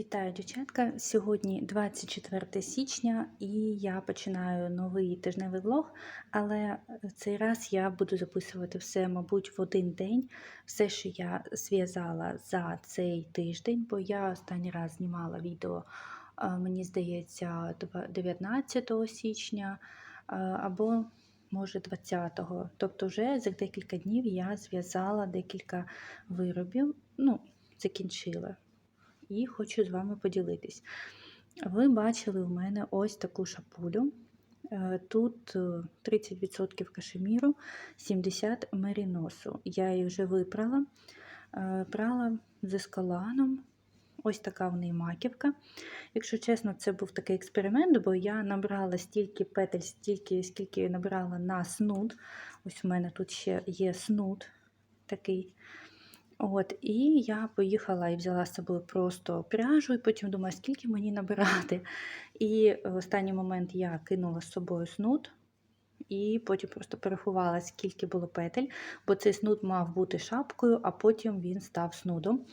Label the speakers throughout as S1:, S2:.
S1: Вітаю, дівчатка! Сьогодні 24 січня і я починаю новий тижневий влог, але цей раз я буду записувати все, мабуть, в один день. Все, що я зв'язала за цей тиждень, бо я останній раз знімала відео, мені здається, 19 січня або, може, 20-го. Тобто, вже за декілька днів я зв'язала декілька виробів, ну, закінчила і хочу з вами поділитись. Ви бачили у мене ось таку шапулю. Е, Тут е, 30% кашеміру, 70 меріносу. Я її вже випрала, Е, прала з ескаланом. Ось така в неї маківка. Якщо чесно, це був такий експеримент, бо я набрала стільки петель, стільки, скільки набрала на снуд. Ось у мене тут ще є снуд такий. От, і я поїхала і взяла з собою просто пряжу, і потім думаю, скільки мені набирати. І в останній момент я кинула з собою снуд, і потім просто порахувала, скільки було петель, бо цей снуд мав бути шапкою, а потім він став снудом.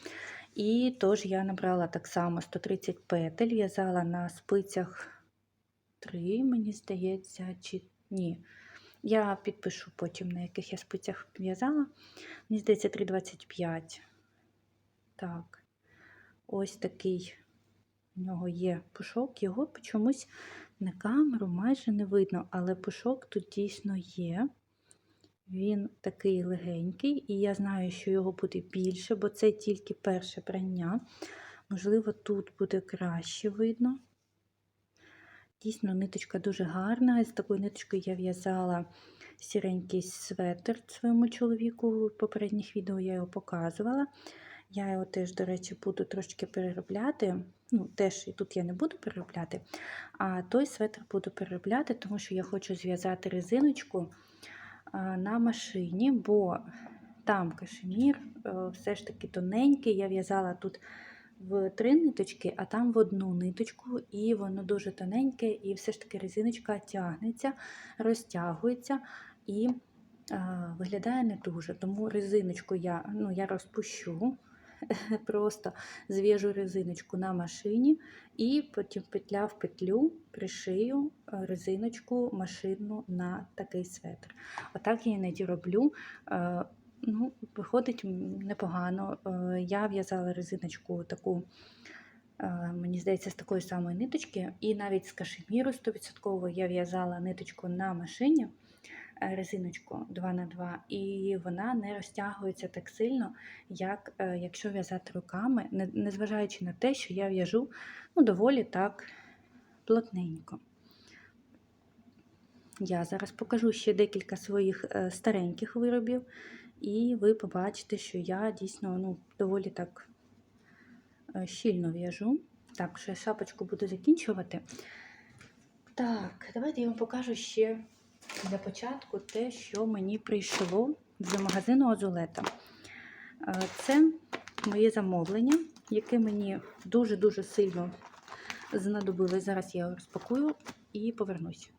S1: І тож я набрала так само 130 петель, в'язала на спицях 3, мені здається, чи ні. Я підпишу потім, на яких я спицях в'язала. Мені здається, 3,25. Так, ось такий у нього є пушок. Його чомусь на камеру майже не видно, але пушок тут дійсно є. Він такий легенький, і я знаю, що його буде більше, бо це тільки перше прання. Можливо, тут буде краще видно. Дійсно, ниточка дуже гарна. З такою ниточкою я в'язала сіренький светр своєму чоловіку. В попередніх відео я його показувала. Я його теж, до речі, буду трошки переробляти. Ну, теж і тут я не буду переробляти, а той светр буду переробляти, тому що я хочу зв'язати резиночку на машині, бо там кашемір е, все ж таки тоненький. Я в'язала тут в три ниточки, а там в одну ниточку, і воно дуже тоненьке, і все ж таки резиночка тягнеться, розтягується і а, виглядає не дуже. Тому резиночку я, ну, я розпущу, просто зв'яжу резиночку на машині і потім петля в петлю пришию е, резиночку машинну на такий светр. Отак я іноді роблю. Ну, Виходить непогано. Е, Я в'язала резиночку таку, е, мені здається, з такої самої ниточки, і навіть з кашеміру 100% я в'язала ниточку на машині, е, резиночку 2х2, і вона не розтягується так сильно, як якщо в'язати руками, незважаючи на те, що я в'яжу ну, доволі так плотненько. Я зараз покажу ще декілька своїх стареньких виробів, і ви побачите, що я дійсно ну, доволі так е, щільно в'яжу. Так, ще шапочку буду закінчувати. Так, давайте я вам покажу ще для початку те, що мені прийшло з магазину Озулета. Е, Це моє замовлення, яке мені дуже-дуже сильно знадобилось. Зараз я його розпакую і повернусь.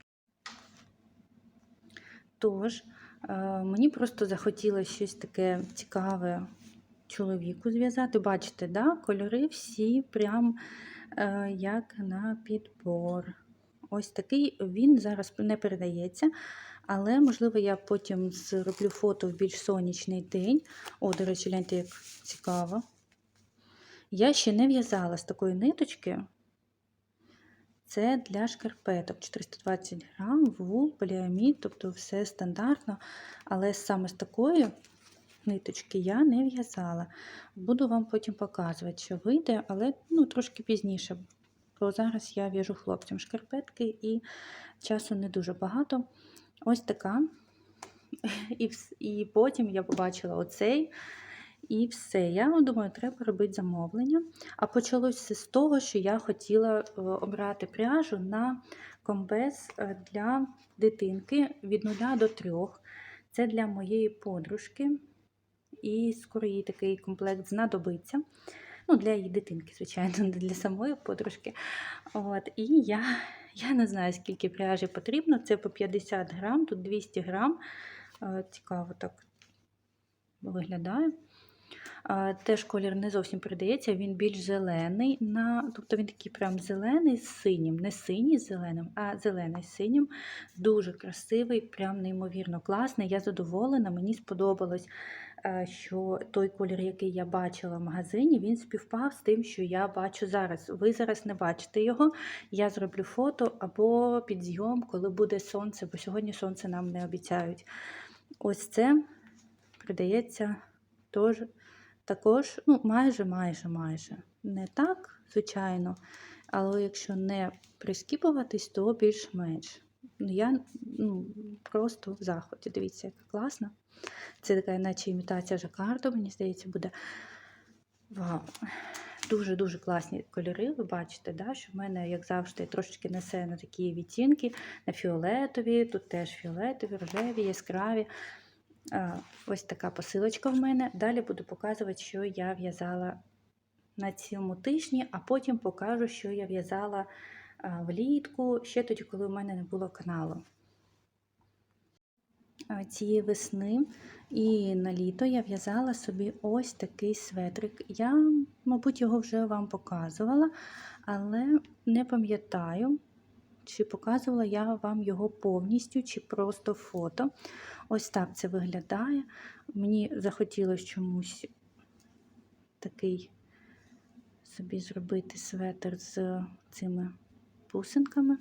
S1: Тож, мені просто захотілося щось таке цікаве чоловіку зв'язати. Бачите, да? кольори всі прям е, як на підбор. Ось такий він зараз не передається, але, можливо, я потім зроблю фото в більш сонячний день. О, до речі, гляньте, як цікаво. Я ще не в'язала з такої ниточки. Це для шкарпеток 420 грам, вул, поліамід, тобто все стандартно. Але саме з такої ниточки я не в'язала. Буду вам потім показувати, що вийде, але ну, трошки пізніше. Бо зараз я в'яжу хлопцям шкарпетки і часу не дуже багато. Ось така. І, і потім я побачила оцей. І все. Я думаю, треба робити замовлення. А почалося з того, що я хотіла е, обрати пряжу на комбез е, для дитинки від 0 до 3. Це для моєї подружки. І скоро їй такий комплект знадобиться. Ну, для її дитинки, звичайно, не для самої подружки. От, і я, я не знаю, скільки пряжі потрібно. Це по 50 грам, тут 200 грам. Е, Цікаво так виглядає. Теж колір не зовсім передається, він більш зелений, на, тобто він такий прям зелений з синім, не синій з зеленим, а зелений з синім. Дуже красивий, прям неймовірно класний. Я задоволена, мені сподобалось, е, що той колір, який я бачила в магазині, він співпав з тим, що я бачу зараз. Ви зараз не бачите його. Я зроблю фото або підзйом, коли буде сонце, бо сьогодні сонце нам не обіцяють. Ось це придається теж також, ну, майже, майже, майже. Не так, звичайно, але якщо не прискіпуватись, то більш-менш. Ну, Я ну, просто в захваті. Дивіться, яка класна. Це така, наче імітація жакарду, мені здається, буде. Вау! Дуже-дуже класні кольори, ви бачите, да, що в мене, як завжди, трошечки несе на такі відтінки, на фіолетові, тут теж фіолетові, рожеві, яскраві. Ось така посилочка в мене. Далі буду показувати, що я в'язала на цьому тижні, а потім покажу, що я в'язала влітку, ще тоді, коли у мене не було каналу. Цієї весни і на літо я в'язала собі ось такий светрик. Я, мабуть, його вже вам показувала, але не пам'ятаю, чи показувала я вам його повністю, чи просто фото. Ось так це виглядає. Мені захотілося чомусь такий собі зробити светр з цими бусинками.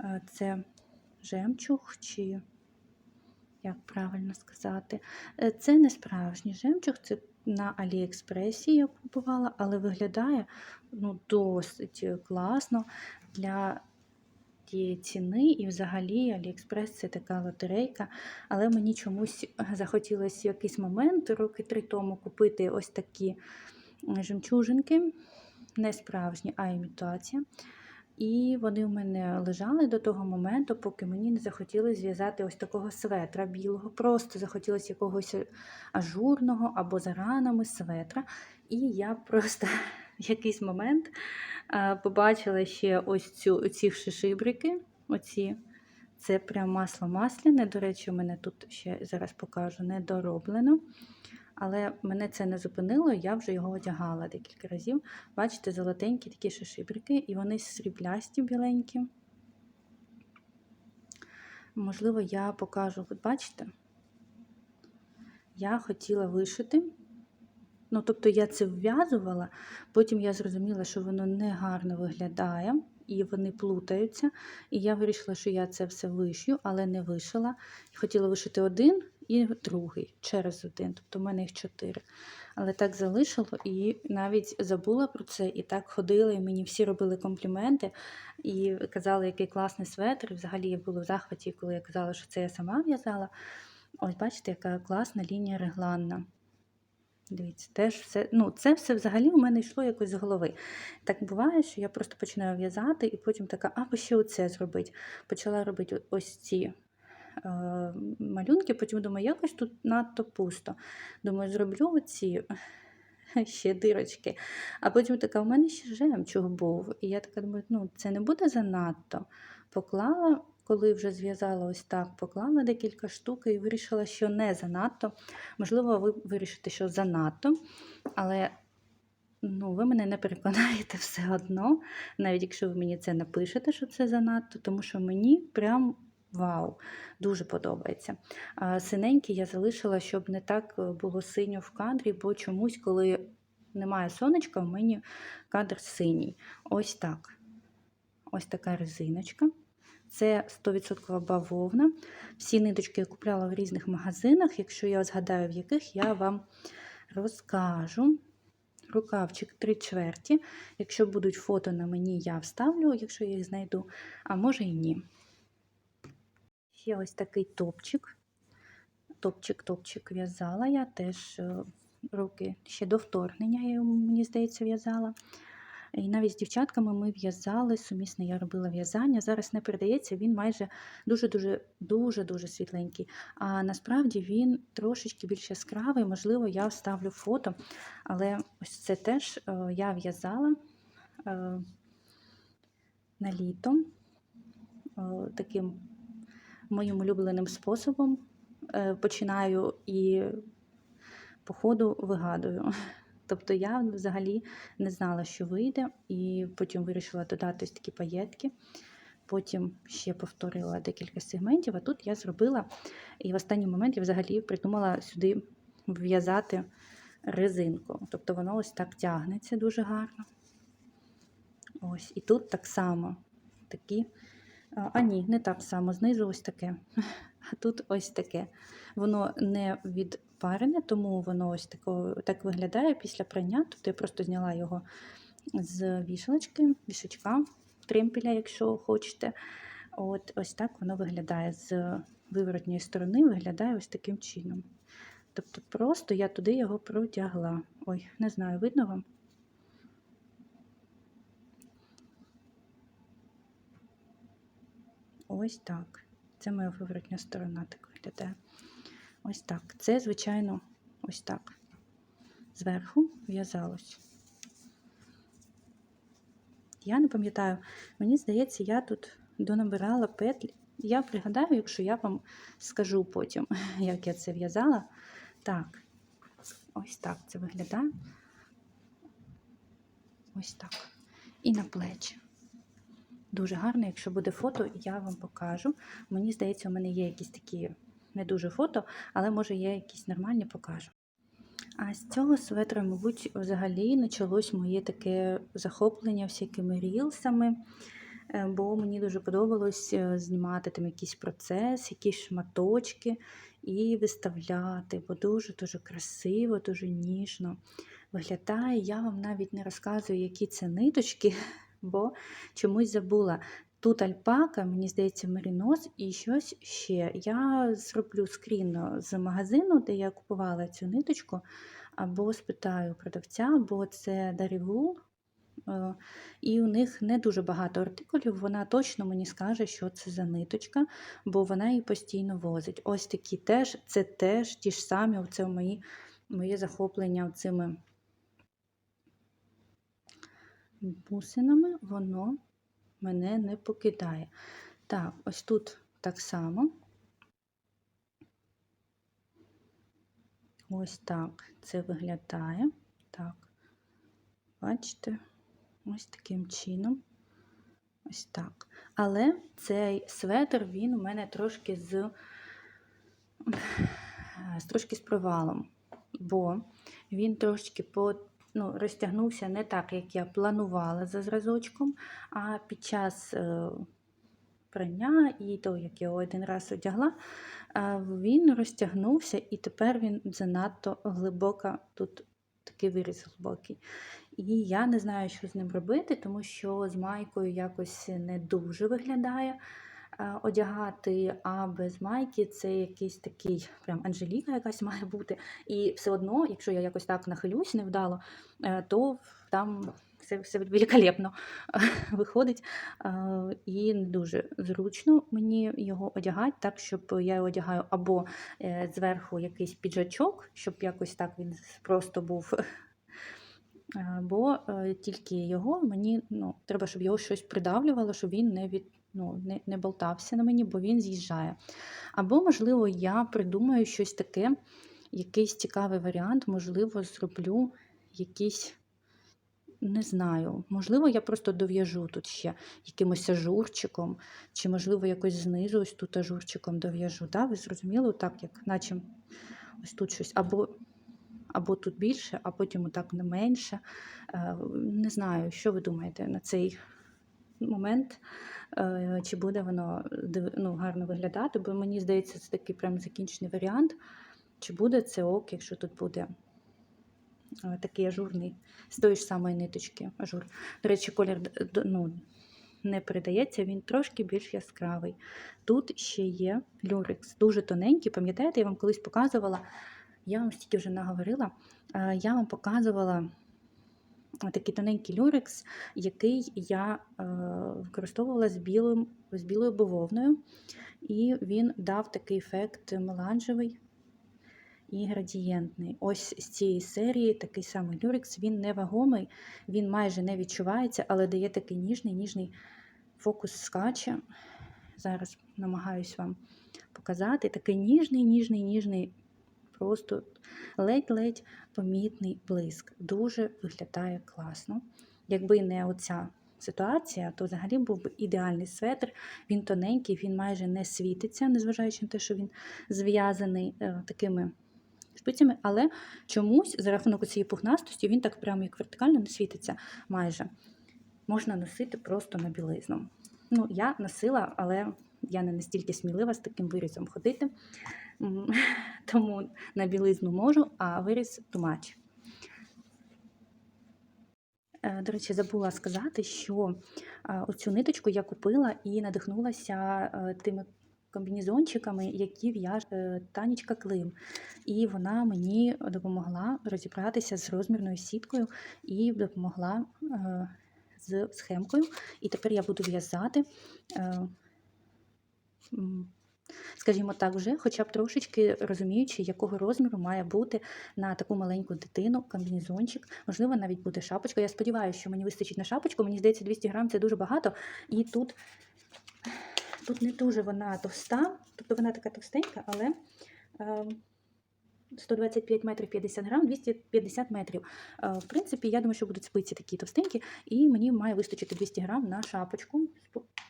S1: Е, Це жемчуг, чи як правильно сказати, Е, це не справжній жемчуг, це на Аліекспресі я купувала, але виглядає ну, досить класно для тієї ціни. І взагалі Аліекспрес це така лотерейка. Але мені чомусь захотілося в якийсь момент, роки три тому, купити ось такі жемчужинки, не справжні, а імітація. І вони у мене лежали до того моменту, поки мені не захотілося зв'язати ось такого светра білого. Просто захотілося якогось ажурного або за ранами светра. І я просто в якийсь момент побачила ще ось цю, ці шишибрики. Оці. Це прям масло масляне. До речі, у мене тут ще зараз покажу недороблено. Але мене це не зупинило, я вже його одягала декілька разів. Бачите, золотенькі такі шишибрики, і вони сріблясті біленькі. Можливо, я покажу, от бачите, я хотіла вишити. Ну, тобто я це вв'язувала, потім я зрозуміла, що воно не гарно виглядає, і вони плутаються. І я вирішила, що я це все вишью, але не вишила. Хотіла вишити один і другий через один. Тобто в мене їх чотири. Але так залишило і навіть забула про це, і так ходила, і мені всі робили компліменти і казали, який класний светр. І взагалі я була в захваті, коли я казала, що це я сама в'язала. Ось бачите, яка класна лінія регланна. Дивіться, теж все, ну, це все взагалі у мене йшло якось з голови. Так буває, що я просто починаю в'язати, і потім така, а ще оце зробити. Почала робити ось ці е, малюнки, потім думаю, якось тут надто пусто. Думаю, зроблю оці ще дирочки. А потім така, у мене ще жемчуг був. І я така думаю, ну це не буде занадто. Поклала, коли вже зв'язала ось так, поклала декілька штук і вирішила, що не занадто. Можливо, ви вирішите, що занадто, але ну, ви мене не переконаєте все одно, навіть якщо ви мені це напишете, що це занадто, тому що мені прям. Вау, дуже подобається. Синенький я залишила, щоб не так було синьо в кадрі, бо чомусь, коли немає сонечка, в мені кадр синій. Ось так. Ось така резиночка. Це 100% бавовна. Всі ниточки я купляла в різних магазинах. Якщо я згадаю, в яких я вам розкажу. Рукавчик 3 чверті. Якщо будуть фото на мені, я вставлю, якщо я їх знайду, а може і ні. Ще ось такий топчик. Топчик-топчик в'язала я теж руки ще до вторгнення, мені здається, в'язала. І навіть з дівчатками ми в'язали, сумісно я робила в'язання. Зараз не передається, він майже дуже-дуже дуже-дуже світленький. А насправді він трошечки більш яскравий, можливо, я вставлю фото. Але ось це теж е, я в'язала е, на літо е, таким моїм улюбленим способом. Починаю і по ходу вигадую. Тобто я взагалі не знала, що вийде, і потім вирішила додати ось такі паєтки. Потім ще повторила декілька сегментів, а тут я зробила, і в останній момент я взагалі придумала сюди вв'язати резинку. Тобто воно ось так тягнеться дуже гарно. Ось, і тут так само такі. А, ні, не так само. Знизу ось таке. А тут ось таке. Воно не відпарене, тому воно ось тако, так виглядає після прання. Тобто я просто зняла його з вішалочки, вішачка, тримпеля, якщо хочете. От Ось так воно виглядає з виворотньої сторони, виглядає ось таким чином. Тобто просто я туди його протягла. Ой, не знаю, видно вам? Ось так. Це моя виворотня сторона так виглядає. Ось так. Це, звичайно, ось так. Зверху в'язалось. Я не пам'ятаю, мені здається, я тут донабирала петлі. Я пригадаю, якщо я вам скажу потім, як я це в'язала. Так, ось так це виглядає. Ось так. І на плечі. Дуже гарно, якщо буде фото, я вам покажу. Мені здається, у мене є якісь такі не дуже фото, але може є якісь нормальні, покажу. А з цього светра, мабуть, взагалі почалось моє таке захоплення всякими рілсами, е, бо мені дуже подобалось е, знімати там якийсь процес, якісь шматочки і виставляти, бо дуже-дуже красиво, дуже ніжно виглядає. Я вам навіть не розказую, які це ниточки, бо чомусь забула. Тут альпака, мені здається, мерінос і щось ще. Я зроблю скрін з магазину, де я купувала цю ниточку, або спитаю продавця, бо це Дарівул. І у них не дуже багато артикулів. Вона точно мені скаже, що це за ниточка, бо вона її постійно возить. Ось такі теж, це теж ті ж самі, це мої, моє захоплення цими бусинами, воно мене не покидає. Так, ось тут так само. Ось так це виглядає. Так, бачите, ось таким чином. Ось так. Але цей светр, він у мене трошки з, з трошки з провалом, бо він трошки по ну, розтягнувся не так, як я планувала за зразочком, а під час е, прання і то, як я його один раз одягла, е, він розтягнувся і тепер він занадто глибоко, тут такий виріз глибокий. І я не знаю, що з ним робити, тому що з майкою якось не дуже виглядає. Е, одягати, а без майки це якийсь такий прям Анжеліка якась має бути. І все одно, якщо я якось так нахилюсь невдало, е, то там все все великолепно виходить. Е, і не дуже зручно мені його одягати, так, щоб я його одягаю або зверху якийсь піджачок, щоб якось так він просто був. Бо тільки його мені ну, треба, щоб його щось придавлювало, щоб він не від ну, не не болтався на мені, бо він з'їжджає. Або, можливо, я придумаю щось таке, якийсь цікавий варіант, можливо, зроблю якийсь. Не знаю, можливо, я просто дов'яжу тут ще якимось ажурчиком, чи, можливо, якось знизу ось тут ажурчиком дов'яжу. Да? Ви зрозуміли, так, як наче ось тут щось, або або тут більше, а потім отак не менше. Е, не знаю, що ви думаєте на цей момент, е, чи буде воно ну, гарно виглядати, бо мені здається, це такий прям закінчений варіант. Чи буде це ок, якщо тут буде е, такий ажурний, з тої ж самої ниточки ажур. До речі, колір ну, не передається, він трошки більш яскравий. Тут ще є люрекс, дуже тоненький. Пам'ятаєте, я вам колись показувала, я вам стільки вже наговорила, е, я вам показувала такий тоненький люрекс, який я е, використовувала з білим, з білою бавовною, і він дав такий ефект меланжевий і градієнтний. Ось з цієї серії такий самий люрекс, він не вагомий, він майже не відчувається, але дає такий ніжний, ніжний фокус скача. Зараз намагаюсь вам показати. Такий ніжний, ніжний, ніжний просто ледь-ледь помітний блиск. Дуже виглядає класно. Якби не оця ситуація, то взагалі був би ідеальний светр. Він тоненький, він майже не світиться, незважаючи на те, що він зв'язаний е, такими шпицями, але чомусь за рахунок цієї пухнастості він так прямо як вертикально не світиться майже. Можна носити просто на білизну. Ну, я носила, але я не настільки смілива з таким вирізом ходити. Тому на білизну можу, а виріз тумач. Е, До речі, забула сказати, що оцю ниточку я купила і надихнулася е, тими комбінезончиками, які в'яже е, Танечка Клим. І вона мені допомогла розібратися з розмірною сіткою і допомогла е, з схемкою. І тепер я буду в'язати. Скажімо так, вже хоча б трошечки розуміючи, якого розміру має бути на таку маленьку дитину комбінезончик. Можливо, навіть буде шапочка. Я сподіваюся, що мені вистачить на шапочку. Мені здається, 200 грам це дуже багато. І тут, тут не дуже вона товста, тобто вона така товстенька, але е, 125 метрів 50 грам, 250 метрів. Е, В принципі, я думаю, що будуть спиці такі товстенькі, і мені має вистачити 200 грам на шапочку.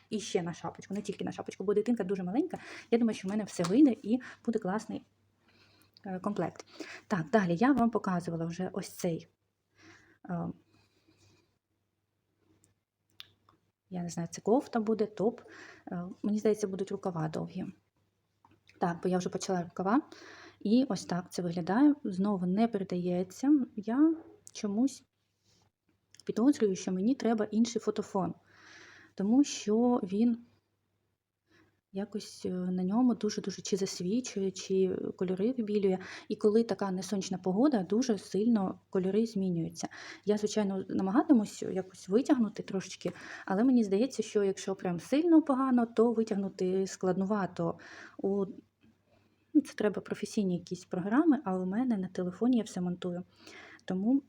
S1: І ще на шапочку, не тільки на шапочку, бо дитинка дуже маленька. Я думаю, що в мене все вийде і буде класний е, комплект. Так, далі я вам показувала вже ось цей. е, Я не знаю, це кофта буде, топ. Мені здається, будуть рукава довгі. Так, бо я вже почала рукава. І ось так це виглядає. Знову не передається. Я чомусь підозрюю, що мені треба інший фотофон, тому що він якось е, на ньому дуже-дуже чи засвічує, чи кольори вибілює. І коли така несонячна погода, дуже сильно кольори змінюються. Я, звичайно, намагатимусь якось витягнути трошечки, але мені здається, що якщо прям сильно погано, то витягнути складнувато. У Це треба професійні якісь програми, а у мене на телефоні я все монтую. Тому,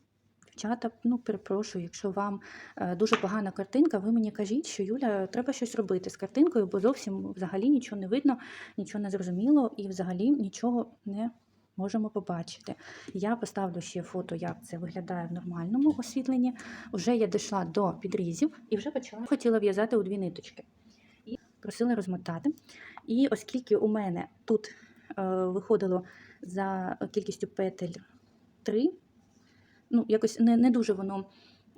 S1: дівчата, ну, перепрошую, якщо вам е, дуже погана картинка, ви мені кажіть, що Юля, треба щось робити з картинкою, бо зовсім взагалі нічого не видно, нічого не зрозуміло і взагалі нічого не можемо побачити. Я поставлю ще фото, як це виглядає в нормальному освітленні. Вже я дійшла до підрізів і вже почала хотіла в'язати у дві ниточки. І просила розмотати. І оскільки у мене тут виходило за кількістю петель 3, ну, якось не, не дуже воно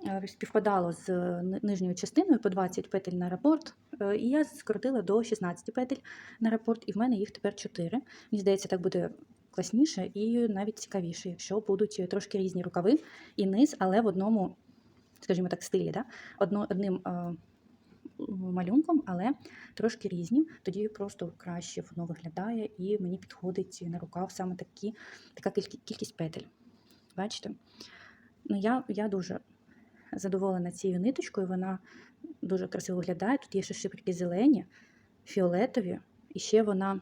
S1: е, співпадало з нижньою частиною по 20 петель на рапорт. е, І я скоротила до 16 петель на рапорт, і в мене їх тепер 4. Мені здається, так буде класніше і навіть цікавіше, якщо будуть трошки різні рукави і низ, але в одному, скажімо так, стилі, да? Одно, одним е, малюнком, але трошки різні. Тоді просто краще воно виглядає і мені підходить на рукав саме такі, така кількість петель. Бачите? Ну, я, я дуже задоволена цією ниточкою, вона дуже красиво виглядає. Тут є ще шиприки зелені, фіолетові, і ще вона,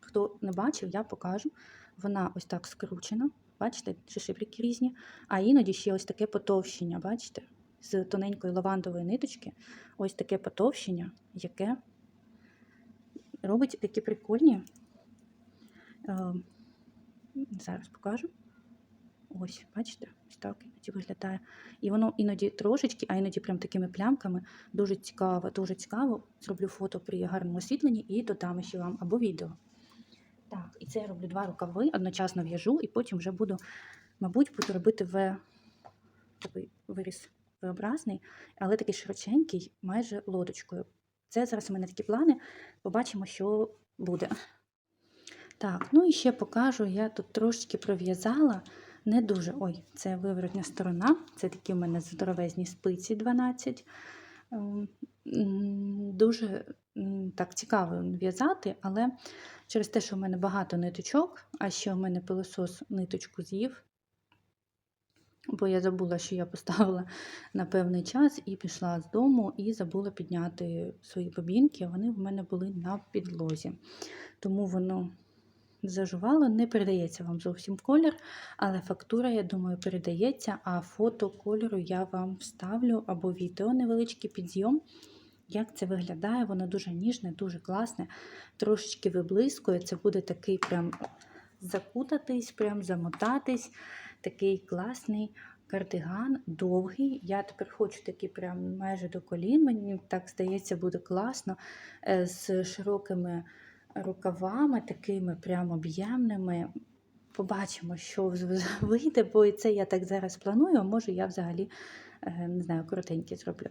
S1: хто не бачив, я покажу. Вона ось так скручена. Бачите, ще шиприки різні, а іноді ще ось таке потовщення, бачите? З тоненької лавандової ниточки, ось таке потовщення, яке робить такі прикольні. Е, зараз покажу. Ось, бачите, ось так виглядає. І воно іноді трошечки, а іноді прям такими плямками. Дуже цікаво, дуже цікаво. Зроблю фото при гарному освітленні і додам ще вам або відео. Так, і це я роблю два рукави, одночасно в'яжу, і потім вже буду, мабуть, буду робити в такий виріс V-образний, але такий широченький, майже лодочкою. Це зараз у мене такі плани. Побачимо, що буде. Так, ну і ще покажу, я тут трошечки пров'язала. Не дуже. Ой, це виворотня сторона. Це такі в мене здоровезні спиці 12. Ем, Дуже так цікаво в'язати, але через те, що в мене багато ниточок, а ще в мене пилосос ниточку з'їв, бо я забула, що я поставила на певний час і пішла з дому, і забула підняти свої бобінки. Вони в мене були на підлозі. Тому воно зажувало, не передається вам зовсім колір, але фактура, я думаю, передається, а фото кольору я вам вставлю або відео невеличкий підйом. Як це виглядає, воно дуже ніжне, дуже класне, трошечки виблискує. Це буде такий прям закутатись, прям замотатись. Такий класний кардиган, довгий. Я тепер хочу такий прям майже до колін. Мені так здається, буде класно. е, З широкими рукавами, такими прям об'ємними. Побачимо, що вийде, бо і це я так зараз планую, а може я взагалі е, не знаю, коротенький зроблю.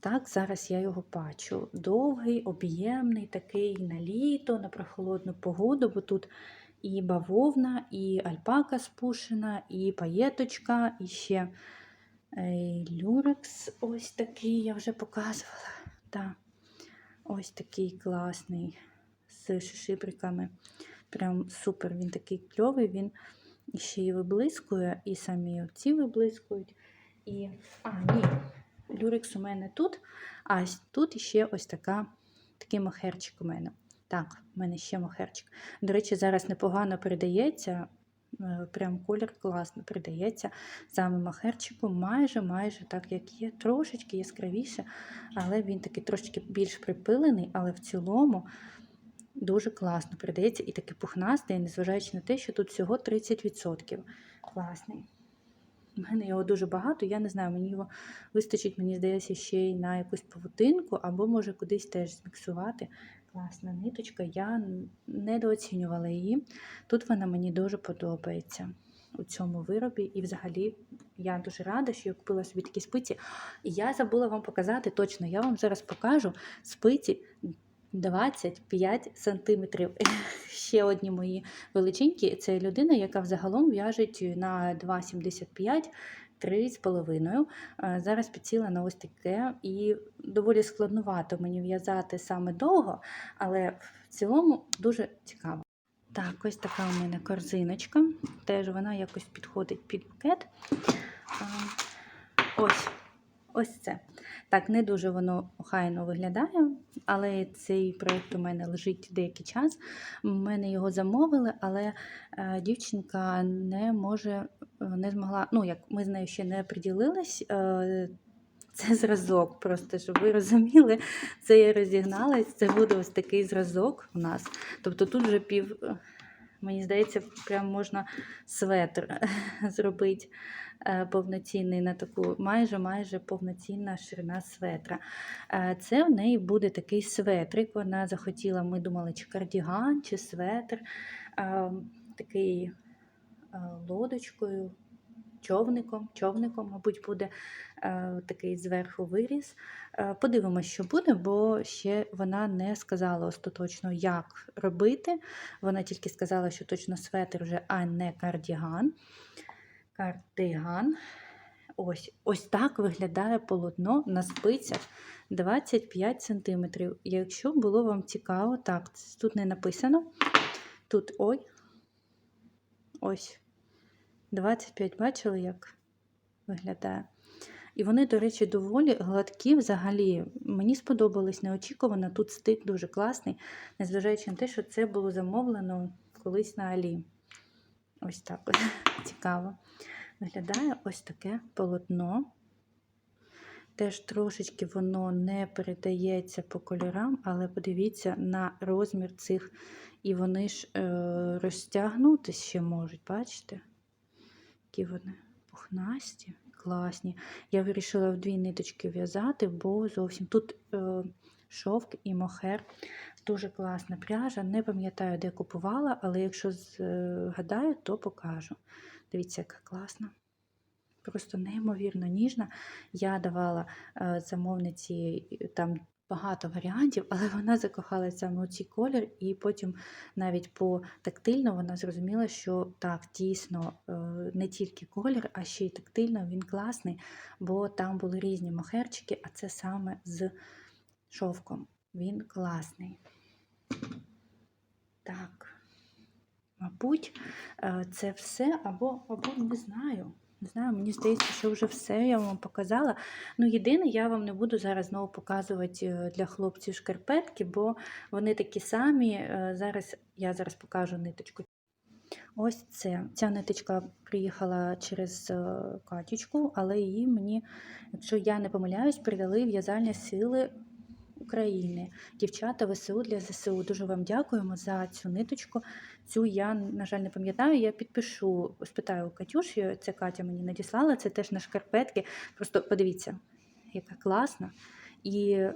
S1: Так, зараз я його бачу. Довгий, об'ємний, такий на літо, на прохолодну погоду, бо тут і бавовна, і альпака спушена, і паєточка, і ще люрекс ось такий, я вже показувала. Так. Ось такий класний з шишибриками. Прям супер, він такий кльовий, він ще й виблискує, і самі оці виблискують. І... А, ні, люрекс у мене тут, а тут ще ось така, такий мохерчик у мене. Так, у мене ще мохерчик. До речі, зараз непогано передається. е, Прям колір класно передається саме махерчику, майже майже так, як є, трошечки яскравіше, але він такий трошечки більш припилений, але в цілому дуже класно передається і такий пухнастий, незважаючи на те, що тут всього 30%. Класний. У мене його дуже багато, я не знаю, мені його вистачить, мені здається, ще й на якусь павутинку, або може кудись теж зміксувати. Класна ниточка, я недооцінювала її. Тут вона мені дуже подобається у цьому виробі. І взагалі я дуже рада, що я купила собі такі спиці. І я забула вам показати точно, я вам зараз покажу спиці 25 сантиметрів. Ще одні мої величенькі. Це людина, яка взагалом в'яжеть на 2,75. 3,5. Е, Зараз підсіла на ось таке, і доволі складнувато мені в'язати саме довго, але в цілому дуже цікаво. Так, ось така у мене корзиночка. Теж вона якось підходить під букет. Ось, ось це. Так, не дуже воно охайно виглядає, але цей проєкт у мене лежить деякий час. У мене його замовили, але е, дівчинка не може, не змогла. Ну, як ми з нею ще не приділились. Е, це зразок, просто щоб ви розуміли, це я розігналась. Це буде ось такий зразок у нас. Тобто тут вже пів, мені здається, прям можна светр зробити е, повноцінний на таку майже майже повноцінна ширина светра. Е, Це в неї буде такий светрик. Вона захотіла, ми думали, чи кардіган, чи светр, е, такий е, лодочкою. Човником, човником, мабуть, буде е, такий зверху виріз. Е, подивимось, що буде, бо ще вона не сказала остаточно, як робити. Вона тільки сказала, що точно светр вже, а не кардіган. Кардиган. Ось, ось так виглядає полотно на спицях 25 см. Якщо було вам цікаво, так, тут не написано. Тут ой. Ось. 25 бачили, як виглядає. І вони, до речі, доволі гладкі взагалі. Мені сподобалось неочікувано. Тут стик дуже класний, незважаючи на те, що це було замовлено колись на Алі. Ось так ось. цікаво. Виглядає ось таке полотно. Теж трошечки воно не передається по кольорам, але подивіться на розмір цих, і вони ж е, розтягнутися ще можуть, бачите? Які вони пухнасті, класні. Я вирішила в дві ниточки в'язати, бо зовсім тут е, шовк і мохер. Дуже класна пряжа. Не пам'ятаю, де купувала, але якщо згадаю, то покажу. Дивіться, яка класна. Просто неймовірно ніжна. Я давала е, замовниці е, там багато варіантів, але вона закохалася саме у цей колір, і потім навіть по тактильно вона зрозуміла, що так, дійсно е, не тільки колір, а ще й тактильно він класний, бо там були різні мохерчики, а це саме з шовком. Він класний. Так, мабуть, е, це все або, або не знаю. Не знаю, мені здається, що вже все я вам показала. Ну, єдине, я вам не буду зараз знову показувати е, для хлопців шкарпетки, бо вони такі самі. Е, Зараз я зараз покажу ниточку. Ось це. Ця ниточка приїхала через е, Катючку, але її мені, якщо я не помиляюсь, передали в'язальні сили України. Дівчата ВСУ для ЗСУ. Дуже вам дякуємо за цю ниточку. Цю я, на жаль, не пам'ятаю. Я підпишу, спитаю у Катюші, це Катя мені надіслала, це теж на шкарпетки. Просто подивіться, яка класна. І е,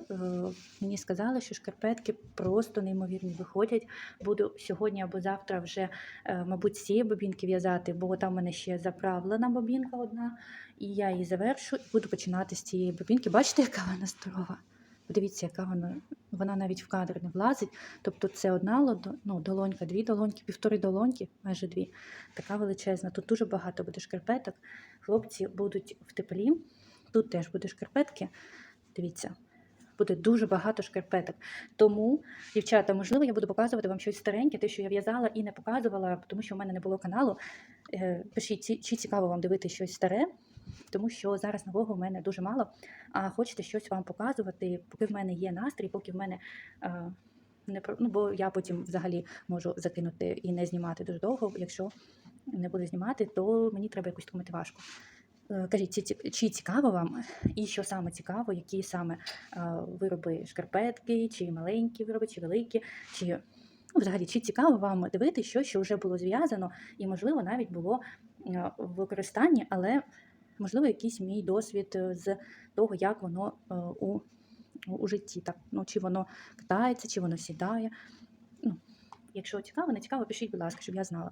S1: мені сказали, що шкарпетки просто неймовірні виходять. Буду сьогодні або завтра вже, е, мабуть, з цієї бобінки в'язати, бо там в мене ще заправлена бобінка одна, і я її завершу і буду починати з цієї бобінки. Бачите, яка вона здорова? Подивіться, яка вона, вона навіть в кадр не влазить. Тобто це одна ну, долонька, дві долоньки, півтори долоньки, майже дві. Така величезна. Тут дуже багато буде шкарпеток. Хлопці будуть в теплі. Тут теж буде шкарпетки. Дивіться, буде дуже багато шкарпеток. Тому, дівчата, можливо, я буду показувати вам щось стареньке, те, що я в'язала і не показувала, тому що в мене не було каналу. Е, Пишіть, чи цікаво вам дивитися щось старе, тому що зараз нового в мене дуже мало. А хочете щось вам показувати, поки в мене є настрій, поки в мене. е, Не ну, бо я потім взагалі можу закинути і не знімати дуже довго. Якщо не буду знімати, то мені треба якусь таку мотивашку. Е, Кажіть, чи цікаво вам, і що саме цікаво, які саме вироби шкарпетки, чи маленькі вироби, чи великі, чи ну, взагалі, чи цікаво вам дивитися щось, що вже було зв'язано, і, можливо, навіть було в використанні, але, можливо, якийсь мій досвід е, з того, як воно е, у, у житті, так, ну, чи воно катається, чи воно сідає. Ну, якщо цікаво, не цікаво, пишіть, будь ласка, щоб я знала.